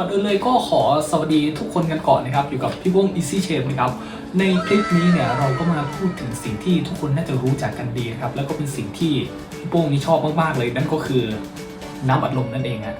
ก่อนอื่นเลยก็ขอสวัสดีทุกคนกันก่อนนะครับ อยู่กับพี่บ้ง Easy Shape นะครับ ในคลิปนี้เนี่ยเราก็มาพูดถึงสิ่งที่ทุกคนน่าจะรู้จักกันดีนะครับ แล้วก็เป็นสิ่งที่พี่โป้งนี่ชอบมากๆเลย นั่นก็คือน้ำอัดลมนั่นเองฮะ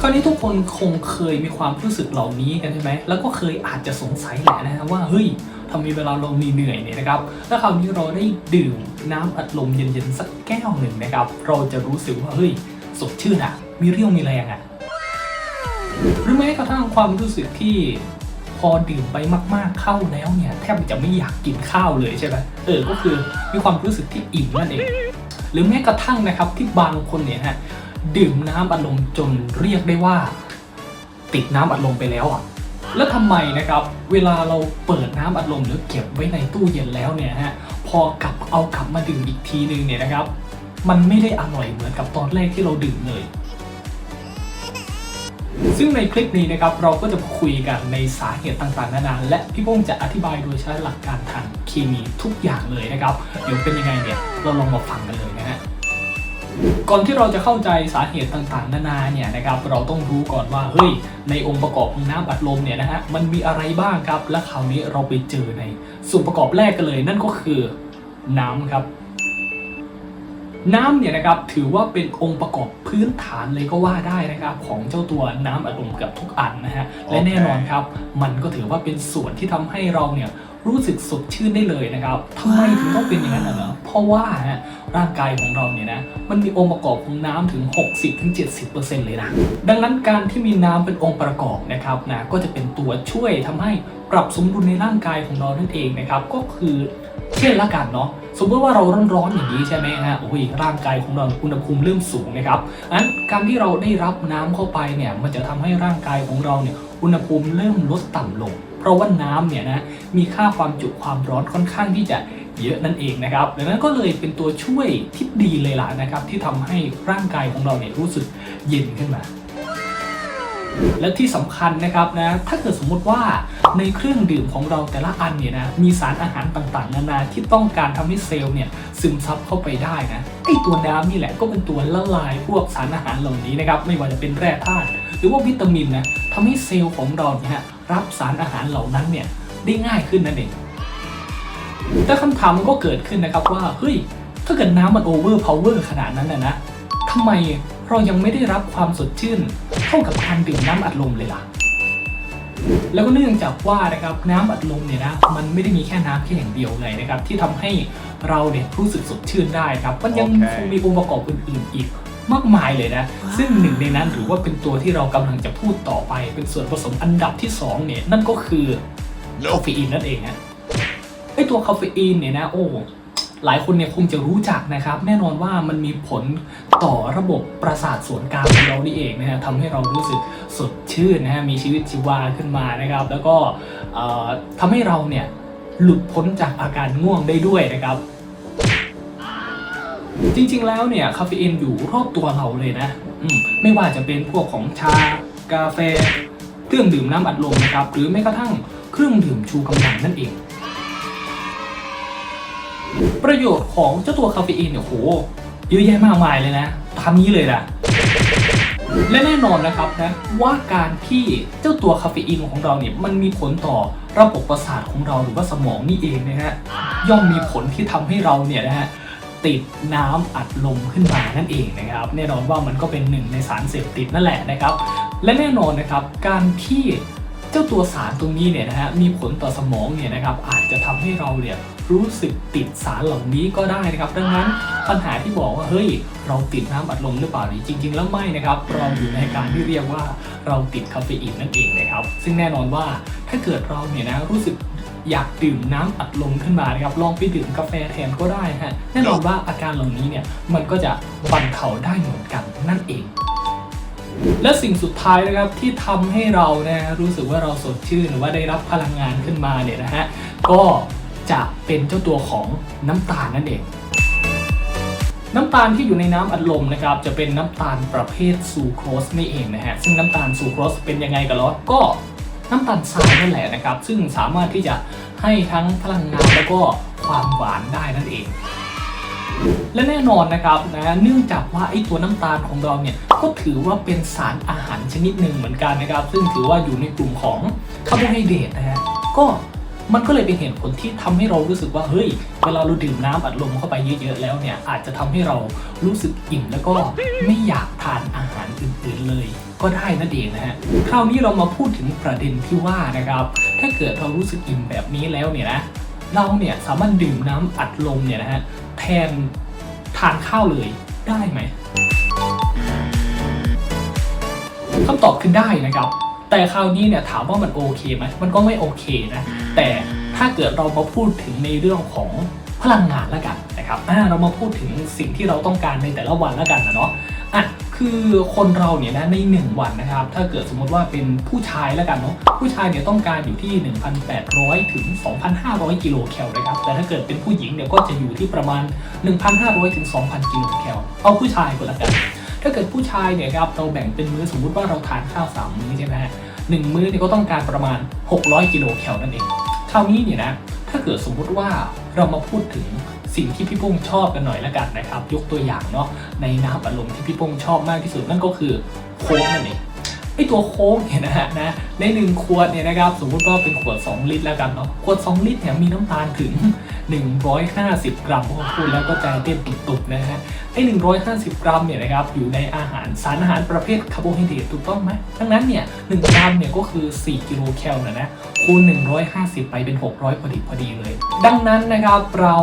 คราวนี้ทุกคนคงเคยมีความรู้สึกเหล่านี้กันใช่ไหม แล้วก็เคยอาจจะสงสัยแหละนะว่าเฮ้ย ทำไมเวลาเราเหนื่อยๆเนี่ยนะครับแล้วคราวนี้เราได้ดื่มน้ำอัดลมเย็นๆสักแก้วหนึ่งนะครับ เราจะรู้สึกว่าเฮ้ยสดชื่นอะมีเรี่ยวมีแรงอะหรือแม้กระทั่งความรู้สึกที่พอดื่มไปมากๆเข้าแล้วเนี่ยแทบจะไม่อยากกินข้าวเลยใช่ไหมเออก็คือมีความรู้สึกที่อิ่มนั่นเอง หรือแม้กระทั่งนะครับที่บางคนเนี่ยฮะดื่มน้ำอัดลมจนเรียกได้ว่า ติดน้ำอัดลมไปแล้วอะ แล้วทำไมนะครับ เวลาเราเปิดน้ำอัดลมหรือเก็บไว้ในตู้เย็นแล้วเนี่ยฮะพอกลับเอากลับมาดื่มอีกทีนึงเนี่ยนะครับ มันไม่ได้อร่อยเหมือนกับตอนแรกที่เราดื่มเลย ซึ่งในคลิปนี้นะครับเราก็จะคุยกันในสาเหตุต่างๆนานาและพี่โป้งจะอธิบายโดยใช้หลักการทางเคมีทุกอย่างเลยนะครับเดี๋ยวเป็นยังไงเนี่ยเราลองมาฟังกันเลย ก่อนที่เราจะเข้าใจสาเหตุต่างๆ นานาเนี่ยนะครับเราต้องรู้ก่อนว่าเฮ้ยในองค์ประกอบของน้ำอัดลมเนี่ยนะฮะมันมีอะไรบ้างครับ และคราวนี้เราไปเจอในส่วนประกอบแรกกันเลยนั่นก็คือน้ำครับ น้ำเนี่ยนะครับถือว่าเป็นองค์ประกอบพื้นฐานเลยก็ว่าได้นะครับ ของเจ้าตัวน้ำอัดลมเกับทุกอันนะฮะและแน่นอนครับ มันก็ถือว่าเป็นส่วนที่ทำให้เราเนี่ยรู้สึกสดชื่นได้เลยนะครับทำไมถึงต้องเป็นอย่างนั้นน่ะเหรอเพราะว่าฮะร่างกายของเราเนี่ยนะมันมีองค์ประกอบของน้ำถึง 60-70%เลยนะดังนั้นการที่มีน้ำเป็นองค์ประกอบนะครับนะก็จะเป็นตัวช่วยทำให้ปรับสมดุลในร่างกายของเรานั่นเองนะครับก็คือเช่นละกันเนาะสมมติว่าเราร้อนๆอย่างนี้ใช่ไหมฮะโอ้ยร่างกายของเราอุณหภูมิเริ่มสูงนะครับอันการที่เราได้รับน้ำเข้าไปเนี่ยมันจะทำให้ร่างกายของเราเนี่ยอุณหภูมิเริ่มลดต่ำลง เพราะว่าน้ำเนี่ยนะมีค่าความจุความร้อนค่อนข้างที่จะเยอะนั่นเองนะครับดังนั้นก็เลยเป็นตัวช่วยที่ดีเลยล่ะนะครับ ที่ทำให้ร่างกายของเราเนี่ยรู้สึกเย็นขึ้นมาและที่สำคัญนะครับนะถ้าเกิดสมมุติว่าในเครื่องดื่มของเราแต่ละอันเนี่ยนะมีสารอาหารต่างๆ นานาที่ต้องการทำให้เซลล์เนี่ยซึมซับเข้าไปได้นะไอตัวน้ำนี่แหละก็เป็นตัวละลายพวกสารอาหารเหล่านี้นะครับไม่ว่าจะเป็นแร่ธาตุหรือว่าวิตามินนะทำให้เซลล์ของเราเนี่ย รับสารอาหารเหล่านั้นเนี่ยได้ง่ายขึ้นนั่นเองแต่คำถามมันก็เกิดขึ้นนะครับว่าเฮ้ยถ้าเกิดน้ำมันโอเวอร์พาวเวอร์ขนาดนั้นนะนะทำไมเรายังไม่ได้รับความสดชื่นเท่ากับการดื่มน้ำอัดลมเลยล่ะ แล้วก็เนื่องจากว่านะครับน้ำอัดลมเนี่ยนะมันไม่ได้มีแค่น้ำแค่อย่างเดียวเลยนะครับที่ทำให้เราเนี่ยรู้สึกสดชื่นได้ครับ มันยังโอเคคงมีองค์ประกอบอื่นๆอีก มากมายเลยนะ ซึ่งหนึ่งในนั้นหรือว่าเป็นตัวที่เรากำลังจะพูดต่อไป เป็นส่วนผสมอันดับที่สองเนี่ยนั่นก็คือคาเฟอีนนั่นเองฮะไอตัวคาเฟอีนเนี่ยนะโอ้หลายคนเนี่ยคงจะรู้จักนะครับ แน่นอนว่ามันมีผลต่อระบบประสาทส่วนกลางของเรานี่เองนะฮะทำให้เรารู้สึกสดชื่นนะฮะมีชีวิตชีวาขึ้นมานะครับ แล้วก็เอ่อทำให้เราเนี่ยหลุดพ้นจากอาการง่วงได้ด้วยนะครับ จริง ๆ แล้วเนี่ยคาเฟอีนอยู่รอบตัวเราเลยนะมไม่ว่าจะเป็นพวกของชา กาแฟ เครื่องดื่มน้ำอัดลมนะครับ หรือแม้กระทั่งเครื่องดื่มชูกำลังนั่นเอง ประโยชน์ของเจ้าตัวคาเฟอีนเนี่ยโหเยอะแยะมากมายเลยนะตามนี้เลยนะและแน่นอนนะครับนะว่าการที่เจ้าตัวคาเฟอีนของเราเนี่ยมันมีผลต่อระบบประสาทของเราหรือว่าสมองนี่เองนะฮะย่อมมีผลที่ทำให้เราเนี่ยนะฮะ ติดน้ำอัดลมขึ้นมานั่นเองนะครับแน่นอนว่ามันก็เป็นหนึ่งในสารเสพติดนั่นแหละนะครับ และแน่นอนนะครับการที่เจ้าตัวสารตรงนี้เนี่ยนะฮะมีผลต่อสมองเนี่ยนะครับอาจจะทำให้เราเนี่ยรู้สึกติดสารเหล่านี้ก็ได้นะครับ ดังนั้นปัญหาที่บอกว่าเฮ้ย เราติดน้ำอัดลมหรือเปล่านี่จริง ๆ แล้วไม่นะครับ เราอยู่ในการที่เรียกว่าเราติดคาเฟอีนนั่นเองนะครับ ซึ่งแน่นอนว่าถ้าเกิดเราเนี่ยนะรู้สึก อยากดื่มน้ำอัดลมขึ้นมานะครับลองไปดื่มกาแฟแทนก็ได้ฮะแน่นอนว่าอาการเหล่านี้เนี่ยมันก็จะบรรเทาได้เหมือนกันนั่นเองและสิ่งสุดท้ายนะครับที่ทำให้เรานะรู้สึกว่าเราสดชื่นหรือว่าได้รับพลังงานขึ้นมาเนี่ยนะฮะก็จะเป็นเจ้าตัวของน้ำตาลนั่นเอง น้ำตาลที่อยู่ในน้ำอัดลมนะครับจะเป็นน้ำตาลประเภทซูโครสนี่เองนะฮะซึ่งน้ำตาลซูโครสเป็นยังไงกันล่ะก็ น้ำตาลทรายนั่นแหละนะครับ ซึ่งสามารถที่จะให้ทั้งพลังงานแล้วก็ความหวานได้นั่นเอง และแน่นอนนะครับนะเนื่องจากว่าไอ้ตัวน้ำตาลของเราเนี่ยก็ถือว่าเป็นสารอาหารชนิดหนึ่งเหมือนกันนะครับ ซึ่งถือว่าอยู่ในกลุ่มของคาร์โบไฮเดรตนะฮะก็ มันก็เลยเป็นเหตุผลที่ทำให้เรารู้สึกว่าเฮ้ยเวลาเราดื่มน้ำอัดลมเข้าไปเยอะๆแล้วเนี่ยอาจจะทำให้เรารู้สึกอิ่มแล้วก็ไม่อยากทานอาหารอื่นๆเลย ก็ได้นั่นเองนะฮะคราวนี้เรามาพูดถึงประเด็นที่ว่านะครับ ถ้าเกิดเรารู้สึกอิ่มแบบนี้แล้วเนี่ยนะเราเนี่ยสามารถดื่มน้ำอัดลมเนี่ยนะฮะแทนทานข้าวเลยได้ไหมคำตอบคือได้นะครับ แต่คราวนี้เนี่ยถามว่ามันโอเคไหมมันก็ไม่โอเคนะแต่ถ้าเกิดเรามาพูดถึงในเรื่องของพลังงานแล้วกันนะครับอ่าเรามาพูดถึงสิ่งที่เราต้องการในแต่ละวันแล้วกันนะเนาะอะคือคนเราเนี่ยนะใน 1 วันนะครับ ถ้าเกิดสมมติว่าเป็นผู้ชายแล้วกันเนาะผู้ชายเนี่ยต้องการอยู่ที่ 1,800 ถึง 2,500 กิโลแคลนะครับ แต่ถ้าเกิดเป็นผู้หญิงเนี่ยก็จะอยู่ที่ประมาณ 1,500 ถึง 2,000 กิโลแคลเอาผู้ชายก่อนละกัน ถ้าเกิดผู้ชายเนี่ยครับเราแบ่งเป็นมื้อสมมุติว่าเราทานข้าวสามมื้อใช่ไหมฮะหนึ่งมื้อเนี่ยก็ต้องการประมาณ 600 กิโลแคลนั่นเองคราวนี้เนี่ยนะถ้าเกิดสมมุติว่าเรามาพูดถึงสิ่งที่พี่ปุ้งชอบกันหน่อยละกันนะครับ ยกตัวอย่างเนาะในน้ำอัดลมที่พี่ปุ้งชอบมากที่สุดนั่นก็คือโค้กนั่นเองไอตัวโค้กเนี่ยนะฮะนะในหนึ่งขวดเนี่ยนะครับสมมุติว่าเป็นขวด 2 ลิตรแล้วกันเนาะขวด 2 ลิตรเนี่ยมีน้ำตาลถึง 150 กรัมโอ้โหพูดแล้วก็ใจเต้นตุบๆนะฮะไอ้150 กรัมเนี่ยนะครับอยู่ในอาหารสารอาหารประเภทคาร์โบไฮเดรตถูกต้องไหมดังนั้นเนี่ย1กรัมเนี่ยก็คือ 4 กิโลแคลนะนะคูณ 150 ไปเป็น 600 พอดีพอดีเลย ดังนั้นนะครับเรา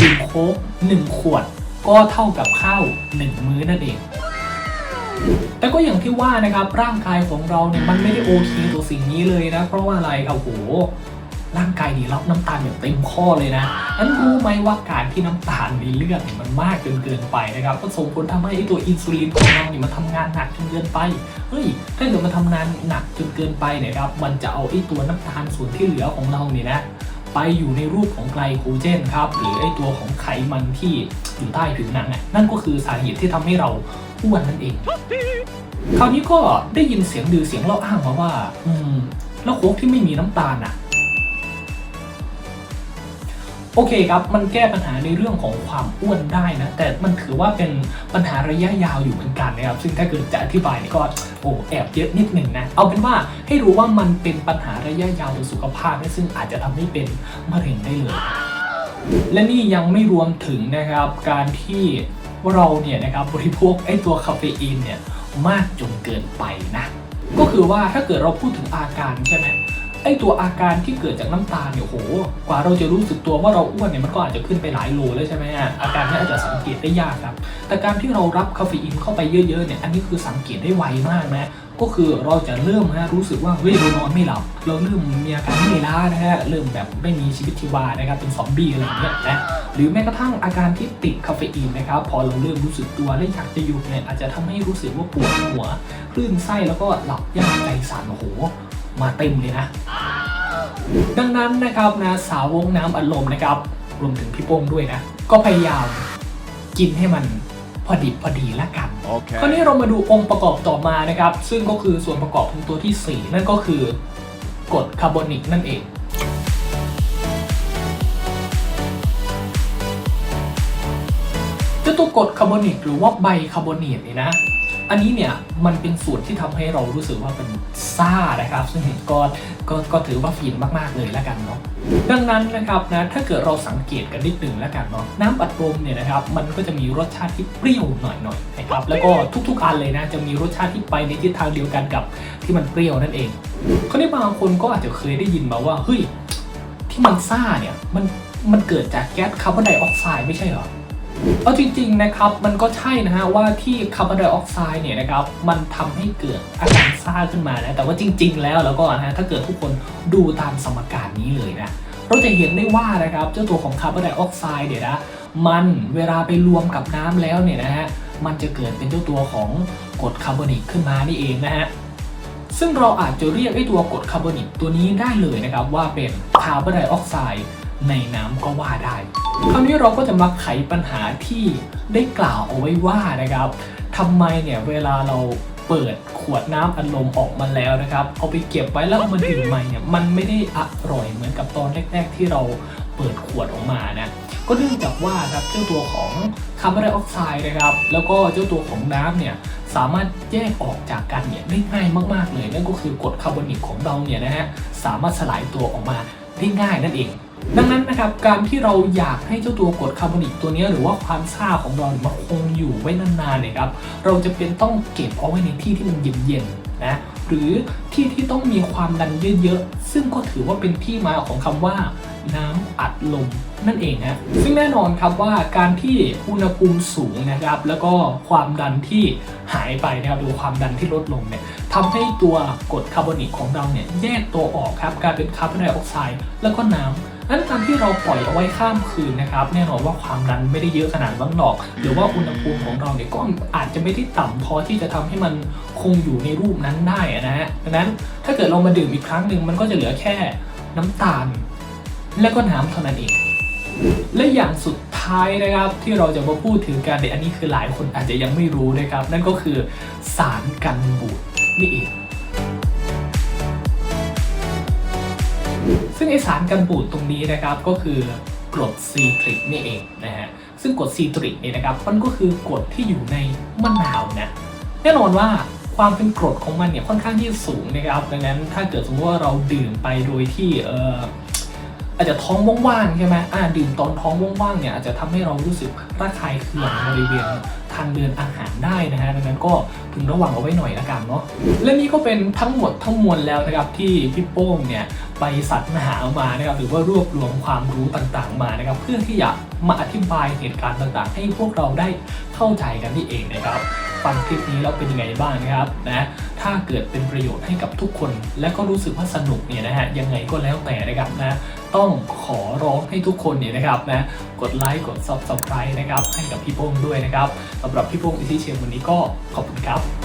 ดื่มโค้ก1ขวด ก็เท่ากับข้าว 1 มื้อนั่นเองแต่ก็อย่างที่ว่านะครับร่างกายของเราเนี่ยมันไม่ได้โอเคต่อสิ่งนี้เลยนะ เพราะว่าอะไรครับโห ร่างกายดีรับน้ำตาลแบบเต็มข้อเลยนะนั้นรู้ไหมว่าการที่น้ำตาลในเลือดมันมากจนเกินไปนะครับก็ส่งผลทำให้ตัวอินซูลินของเราเนี่ยมันทำงานหนักจนเกินไปเฮ้ยถ้าเกิดมันทำงานหนักจนเกินไปนี่ยครับ มันจะเอาไอ้ตัวน้ำตาลส่วนที่เหลือของเราเนี่ยนะไปอยู่ในรูปของไกลโคเจนครับหรือไอ้ตัวของไขมันที่อยู่ใต้ผิวหนังนั่นก็คือสาเหตุที่ทำให้เราอ้วนนั่นเอง คราวนี้ก็ได้ยินเสียงดือเสียงเล่าอ้างมาว่า อืม แล้วโค้กที่ไม่มีน้ำตาลอะ โอเคครับมันแก้ปัญหาในเรื่องของความอ้วนได้นะ แต่มันถือว่าเป็นปัญหาระยะยาวอยู่เหมือนกันนะครับ ซึ่งถ้าเกิดจะอธิบายก็โอ้แอบเยอะนิดหนึ่งนะ เอาเป็นว่าให้รู้ว่ามันเป็นปัญหาระยะยาวต่อสุขภาพนะซึ่งอาจจะทำให้เป็นมะเร็งได้เลย และนี่ยังไม่รวมถึงนะครับการที่เราเนี่ยนะครับบริโภคไอ้ตัวคาเฟอีนเนี่ยมากจนเกินไปนะ ก็คือว่าถ้าเกิดเราพูดถึงอาการใช่ไหม ไอตัวอาการที่เกิดจากน้ำตาลเนี่ยโห กว่าเราจะรู้สึกตัวว่าเราอ้วนเนี่ยมันก็อาจจะขึ้นไปหลายโลแล้วใช่ไหมอะอาการนี้อาจจะสังเกตได้ยากครับ แต่การที่เรารับคาเฟอีนเข้าไปเยอะๆเนี่ย อันนี้คือสังเกตได้ไวมากนะก็คือเราจะเริ่มนะรู้สึกว่าเฮ้ยเรานอนไม่หลับ เราเริ่มมีอาการเหนื่ล้านะฮะเริ่มแบบไม่มีชีวิตชีวานะครับเป็นซอมบี้อะไรอย่างเงี้ยนะหรือแม้กระทั่งอาการที่ติดคาเฟอีนนะครับพอเราเริ่มรู้สึกตัวและอยากจะหยุดเนี่ยอาจจะทำให้รู้สึกว่าปวดหัวคลื่นไส้แล้วก็หลับยากใจสั่นโอ้โห มาเต็มเลยนะ ดังนั้นนะครับนะสาวงน้ำอัดลมนะครับ รวมถึงพี่โป้งด้วยนะ ก็พยายามกินให้มันพอดิบพอดีละกัน Okay. คราวนี้เรามาดูองค์ประกอบต่อมานะครับ ซึ่งก็คือส่วนประกอบของตัวที่ 4 นั่นก็คือกรดคาร์บอนิกนั่นเองเจ้าตัวกรดคาร์บอนิกหรือว่าไบคาร์บอเนตเนี่ยนะ อันนี้เนี่ยมันเป็นส่วนที่ทำให้เรารู้สึกว่าเป็นซ่านะครับ ซึ่งก็ก็ก็ถือว่าฟินมากๆเลยแล้วกันเนาะดังนั้นนะครับนะถ้าเกิดเราสังเกตกันนิดหนึ่งแล้วกันเนาะน้ำอัดลมเนี่ยนะครับมันก็จะมีรสชาติที่เปรี้ยวหน่อยๆนะครับแล้วก็ทุกๆอันเลยนะจะมีรสชาติที่ไปในทิศทางเดียวกันกับที่มันเปรี้ยวนั่นเองคราวนี้บางคนก็อาจจะเคยได้ยินมาว่าเฮ้ยที่มันซ่าเนี่ยมันมันเกิดจากแก๊สคาร์บอนไดออกไซด์ไม่ใช่เหรอ เอาจริงๆนะครับมันก็ใช่นะฮะว่าที่คาร์บอนไดออกไซด์เนี่ยนะครับมันทำให้เกิดอาการซ่าขึ้นมานะแต่ว่าจริง ๆ แล้วแล้วก็นะฮะถ้าเกิดทุกคนดูตามสมการนี้เลยนะเราจะเห็นได้ว่านะครับเจ้าตัวของคาร์บอนไดออกไซด์เนี่ยนะมันเวลาไปรวมกับน้ำแล้วเนี่ยนะฮะมันจะเกิดเป็นเจ้าตัวของกรดคาร์บอนิกขึ้นมานี่เองนะฮะซึ่งเราอาจจะเรียกไอ้ตัวกรดคาร์บอนิกตัวนี้ได้เลยนะครับว่าเป็นคาร์บอนไดออกไซด์ในน้ำก็ว่าได้ คราวนี้เราก็จะมาไขปัญหาที่ได้กล่าวเอาไว้ว่านะครับทำไมเนี่ยเวลาเราเปิดขวดน้ำอัดลมออกมาแล้วนะครับ เอาไปเก็บไว้แล้วเอามาดื่มใหม่เนี่ยมันไม่ได้อร่อยเหมือนกับตอนแรก ๆ ที่เราเปิดขวดออกมานะก็เนื่องจากว่าครับเจ้าตัวของคาร์บอนไดออกไซด์นะครับ แล้วก็เจ้าตัวของน้ำเนี่ยสามารถแยกออกจากกันเนี่ยได้ง่ายมากๆเลย นั่นก็คือกรดคาร์บอนิกของเราเนี่ยนะฮะสามารถสลายตัวออกมาได้ง่ายนั่นเอง ดังนั้นนะครับการที่เราอยากให้เจ้าตัวกรดคาร์บอนิกตัวนี้หรือว่าความซ่าของเรามันคงอยู่ไว้นานๆเนี่ยครับเราจะเป็นต้องเก็บเอาไว้ในที่ที่มันเย็นๆนะหรือที่ที่ต้องมีความดันเยอะๆ ซึ่งก็ถือว่าเป็นที่มาของคำว่าน้ำอัดลมนั่นเองนะซึ่งแน่นอนครับว่าการที่อุณหภูมิสูงนะครับ แล้วก็ความดันที่หายไปนะครับหรือความดันที่ลดลงเนี่ยทำให้ตัวกรดคาร์บอนิกของเราเนี่ยแยกตัวออกครับกลายเป็นคาร์บอนไดออกไซด์แล้วก็น้ำ นั้นการที่เราปล่อยเอาไว้ข้ามคืนนะครับ แน่นอนว่าความดันไม่ได้เยอะขนาดนั้นหรอก หรือว่าอุณหภูมิของเราเนี่ยก็อาจจะไม่ได้ต่ำพอที่จะทำให้มันคงอยู่ในรูปนั้นได้นะฮะดังนั้นถ้าเกิดเรามาดื่มอีกครั้งหนึ่งมันก็จะเหลือแค่น้ำตาล และก็น้ำเท่านั้นเองและอย่างสุดท้ายนะครับที่เราจะมาพูดถึงกันในอันนี้คือหลายคนอาจจะยังไม่รู้นะครับ นั่นก็คือสารกันบูดนี่เอง ซึ่งไอสารกันบูดตรงนี้นะครับก็คือกรดซีตริกนี่เองนะฮะซึ่งกรดซีตริกเนี่ยนะครับมันก็คือกรดที่อยู่ในมะนาวนะแน่นอนว่าความเป็นกรดของมันเนี่ยค่อนข้างที่จะสูงนะครับดังนั้นถ้าเกิดสมมติว่าเราดื่มไปโดยที่เอออาจจะท้องว่างๆใช่ไหมอ่าดื่มตอนท้องว่างๆเนี่ยอาจจะทำให้เรารู้สึกระคายเคืองบริเวณ ทางเดินอาหารได้นะฮะดังนั้นก็พึงระวังเอาไว้หน่อยละกันเนาะและนี่ก็เป็นทั้งหมดทั้งมวลแล้วนะครับที่พี่โป้งเนี่ยไปสรรหามานะครับหรือว่ารวบรวมความรู้ต่างๆมานะครับเพื่อที่จะมาอธิบายเหตุการณ์ต่างๆ ให้พวกเราได้เข้าใจกันนี่เองนะครับฟังคลิปนี้แล้วเป็นยังไงบ้างนะครับนะถ้าเกิดเป็นประโยชน์ให้กับทุกคน และก็รู้สึกว่าสนุกเนี่ยนะฮะยังไงก็แล้วแต่นะครับนะ ต้องขอร้องให้ทุกคนเนี่ยนะครับนะกดไลค์กด subscribe นะครับให้กับพี่โป้งด้วยนะครับสำหรับพี่โป้งอิทิเชียงวันนี้ก็ขอบคุณครับ